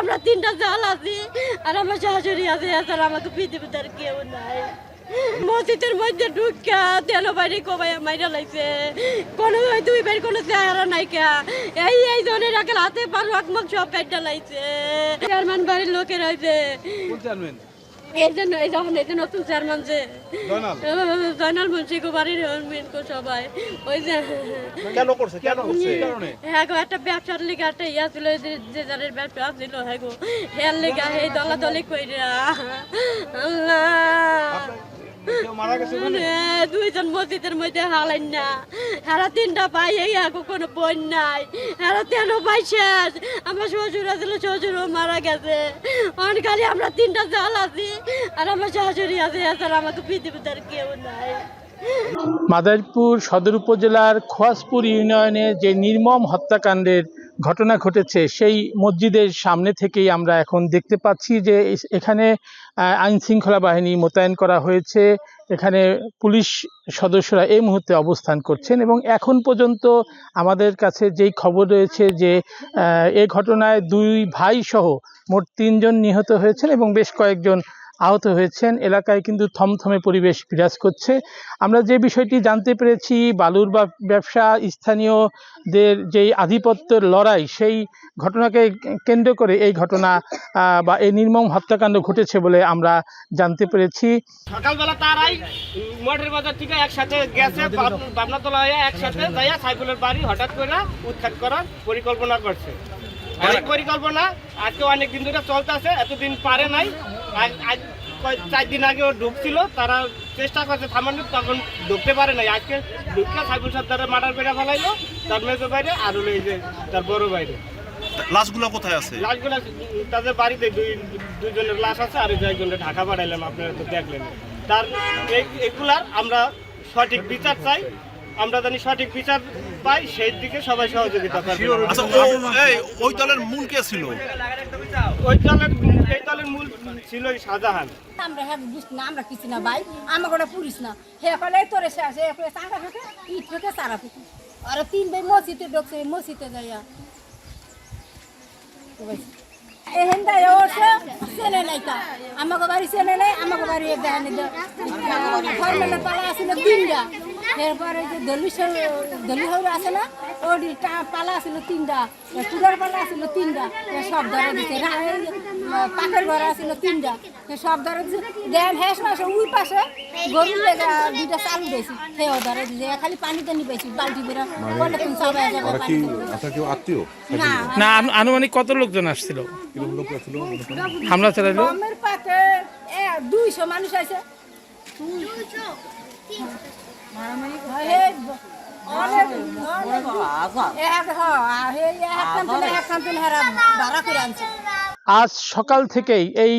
আমরা তিনটা জাল আছি, আর আমার শাশুড়ি আছে, এছাড়া আমাকে পৃথিবীতে আর কেউ নাই। মসজিদের মধ্যে ঢুকা তেল বাইরে কবাই মাইরা লাগছে কোনো দুই বের কোনো চেহারা নাই কা। এই এই জনের রাখে হাতে পারো রকম সব পেটটা লাইছে। চেয়ারম্যান বাড়ির লোকের হয়েছে এই জন্য এই যখন এই যে নতুন চেয়ারম্যান যে জয়নাল। মুন্সি বাড়ির মেন সবাই। ওই যে কেন করছে? কেন করছে? হ্যাঁ গো একটা ব্যবসার লিগা একটা ইয়া ছিল যে- যে যাদের ব্যবসা ছিল হ্যাঁ গো হের লিগা হে দলা দলি কইরা। আল্লাহ। কেউ মারা গেছে দুইজন মসজিদের মধ্যে না। হারা তিনটা পাই এই কোনো বোন নাই। শেষ। আমার শ্বশুর আছিল শ্বশুরও মারা গেছে। অনকালে আমরা তিনটা জাল আছি। আর আমার শাশুড়ি আছে এছাড়া আমাকে পৃথিবীতে আর কেউ নাই। মাদারীপুর সদর উপজেলার খোয়াজপুর ইউনিয়নে যে নির্মম হত্যাকাণ্ডের ঘটনা ঘটেছে। সেই মসজিদের সামনে থেকেই আমরা এখন দেখতে পাচ্ছি যে এখানে আইন শৃঙ্খলা বাহিনী মোতায়েন করা হয়েছে। এখানে পুলিশ সদস্যরা এই মুহূর্তে অবস্থান করছেন এবং এখন পর্যন্ত আমাদের কাছে যেই খবর রয়েছে যে এ ঘটনায় দুই ভাই সহ মোট তিনজন নিহত হয়েছেন এবং বেশ কয়েকজন আহত হয়েছেন। এলাকায় কিন্তু থমথমে পরিবেশ বিরাজ করছে। আমরা যে বিষয়টি জানতে পেরেছি, বালুর ব্যবসা, স্থানীয়দের যেই আধিপত্যের লড়াই, সেই ঘটনাকে কেন্দ্র করে এই ঘটনা বা এই নির্মম হত্যাকাণ্ড ঘটেছে বলে আমরা জানতে পেরেছি। সকালবেলা তারাই মঠের বাজার থেকে একসাথে গেছে বাবনাতলা হয়ে একসাথে যাইয়া সাইফুলের বাড়ি হঠাৎ করে উৎখাত করার পরিকল্পনা করছে। পরিকল্পনা, আজকে অনেক দিন ধরে চলতেছে, এতদিন পারে নাই। চার দিন আগে ও ঢুকছিল তারা চেষ্টা করছে থামানোর তখন ঢুকতে পারে নাই। আজকে ঢুকতে সাইফুল সর্দারে মার্ডার করে ফেলাইলো তার মেজো বাইরে আর হলো এই যে তার বড় বাইরে। লাশগুলো কোথায় আছে? লাশগুলো তাদের বাড়িতে দুই দুইজনের লাশ আছে আর একজনের ঢাকা পাঠাইলাম আপনারা তো দেখলেন। তার এগুলার আমরা সঠিক বিচার চাই। আমরা জানি সঠিক বিচার পাই সেই দিকে সবাই সহযোগিতা করবে আচ্ছা ওই দলের মূল কে ছিল? ওই দলের এই দলের মূল ছিল শাহজাহান। আমরা হ্যাঁ বুঝ না আমরা কিছু না ভাই। আমাকে ওটা পুলিশ না। হে কলে তোরে শেষ হে কলে চাঙ্গা ফেকে ইট ফেকে সারা ফেকে আর তিন ভাই মসজিদে ঢুকছে মসজিদে যাইয়া। এহেন দায় ওরছে চেনে নাই তা। আমাকে বাড়ি চেনে নাই আমাকে বাড়ি দেখেন ফর্মেলে পালা আছিল তিনটা এরপরে যে দলি দলি হৌর আছে না? পালা আছিল তিনটা চুলার পালা আছিল তিনটা সব ধরে দিছে। রা- এই যে, আহ, পাকের ঘর আছিল তিনটা সব ধরে দিছে। দেন হেস মাসে উই পাশে গরুর লেগে দুইটা চালু দিয়েছি সেও ধরে দিছে। খালি পানি টানি পেয়েছি বালতি বেরা বলে তুমি সবাই আত্মীয়? না। না আনু- আনুমানিক কত লোকজন আসছিল? ছিল মনে? হামলা চালাইলো? দুইশো মানুষ আছে। আজ সকাল থেকেই এই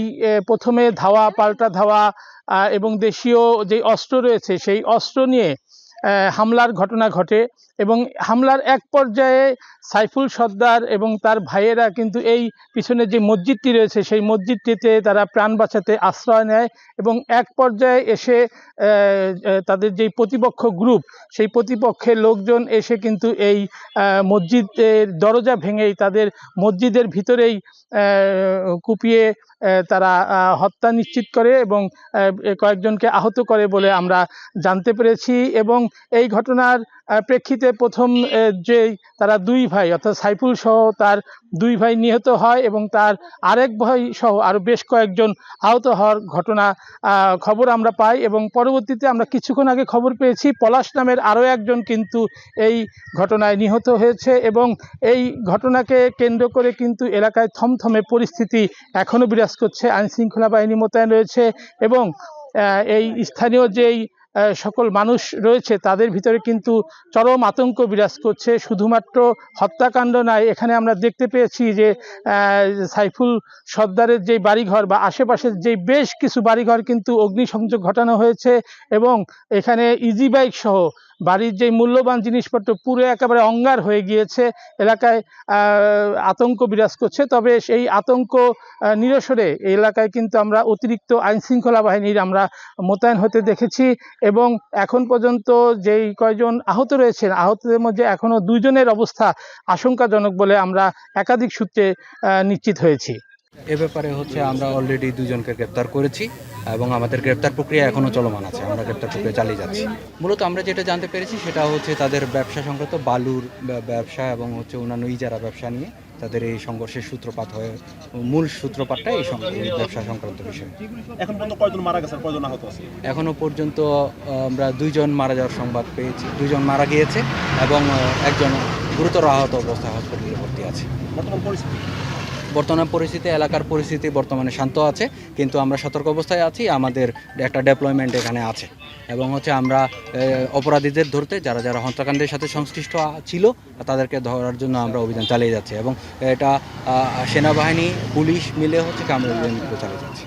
প্রথমে ধাওয়া পাল্টা ধাওয়া এবং দেশীয় যে অস্ত্র রয়েছে সেই অস্ত্র নিয়ে হামলার ঘটনা ঘটে এবং হামলার এক পর্যায়ে সাইফুল সর্দার এবং তার ভাইয়েরা কিন্তু এই পিছনে যে মসজিদটি রয়েছে, সেই মসজিদটিতে তারা প্রাণ বাঁচাতে আশ্রয় নেয় এবং এক পর্যায়ে এসে তাদের যেই প্রতিপক্ষ গ্রুপ, সেই প্রতিপক্ষের লোকজন এসে কিন্তু এই মসজিদের দরজা ভেঙেই তাদের মসজিদের ভিতরেই কুপিয়ে তারা হত্যা নিশ্চিত করে এবং কয়েকজনকে আহত করে বলে আমরা জানতে পেরেছি এবং এই ঘটনার প্রেক্ষিতে প্রথম যে তারা দুই ভাই অর্থাৎ সাইফুল সহ তার দুই ভাই নিহত হয় এবং তার আরেক ভাই সহ আরও বেশ কয়েকজন আহত হওয়ার ঘটনা খবর আমরা পাই এবং পরবর্তীতে আমরা কিছুক্ষণ আগে খবর পেয়েছি পলাশ নামের আরও একজন কিন্তু এই ঘটনায় নিহত হয়েছে এবং এই ঘটনাকে কেন্দ্র করে কিন্তু এলাকায় থমথমে পরিস্থিতি এখনও বিরাজ করছে আইন শৃঙ্খলা বাহিনী মোতায়েন রয়েছে এবং এই স্থানীয় যেই সকল মানুষ রয়েছে, তাদের ভিতরে কিন্তু চরম আতঙ্ক বিরাজ করছে। শুধুমাত্র হত্যাকাণ্ড নয়, এখানে আমরা দেখতে পেয়েছি যে সাইফুল সর্দারের যে বাড়িঘর বা আশেপাশের যে বেশ কিছু বাড়িঘর কিন্তু অগ্নিসংযোগ ঘটানো হয়েছে এবং এখানে ইজি বাইক সহ বাড়ির যে মূল্যবান জিনিসপত্র পুরো একেবারে অঙ্গার হয়ে গিয়েছে, এলাকায় আতঙ্ক বিরাজ করছে। তবে সেই আতঙ্ক নিরসরে এই এলাকায় কিন্তু আমরা অতিরিক্ত আইন শৃঙ্খলা বাহিনীর আমরা মোতায়েন হতে দেখেছি এবং এখন পর্যন্ত যেই কয়জন আহত রয়েছেন, আহতদের মধ্যে এখনও দুইজনের অবস্থা আশঙ্কাজনক বলে আমরা একাধিক সূত্রে নিশ্চিত হয়েছি। এ ব্যাপারে হচ্ছে আমরা অলরেডি দুজনকে গ্রেপ্তার করেছি এবং আমাদের গ্রেপ্তার প্রক্রিয়া এখনও চলমান আছে। আমরা গ্রেপ্তার প্রক্রিয়া চালিয়ে যাচ্ছি। মূলত আমরা যেটা জানতে পেরেছি সেটা হচ্ছে তাদের ব্যবসা সংক্রান্ত বালুর ব্যবসা এবং হচ্ছে অন্যান্য ইজারা ব্যবসা নিয়ে তাদের এই সংঘর্ষের সূত্রপাত হয়ে। মূল সূত্রপাতটা এই ব্যবসা সংক্রান্ত বিষয়। এখন পর্যন্ত কয়জন মারা গেছে কয়জন আহত আছে এখনও পর্যন্ত আমরা দুইজন মারা যাওয়ার সংবাদ পেয়েছি। দুইজন মারা গিয়েছে এবং একজন গুরুতর আহত অবস্থায় হসপিটালে ভর্তি আছে। বর্তমান পরিস্থিতি? বর্তমান পরিস্থিতি, এলাকার পরিস্থিতি বর্তমানে শান্ত আছে, কিন্তু আমরা সতর্ক অবস্থায় আছি, আমাদের একটা ডেপ্লয়মেন্ট এখানে আছে। এবং হচ্ছে আমরা অপরাধীদের ধরতে, যারা যারা হত্যাকাণ্ডের সাথে সংশ্লিষ্ট ছিল, তাদেরকে ধরার জন্য আমরা অভিযান চালিয়ে যাচ্ছি। এবং এটা সেনাবাহিনী, পুলিশ মিলে হচ্ছে আমরা অভিযান চালিয়ে যাচ্ছি।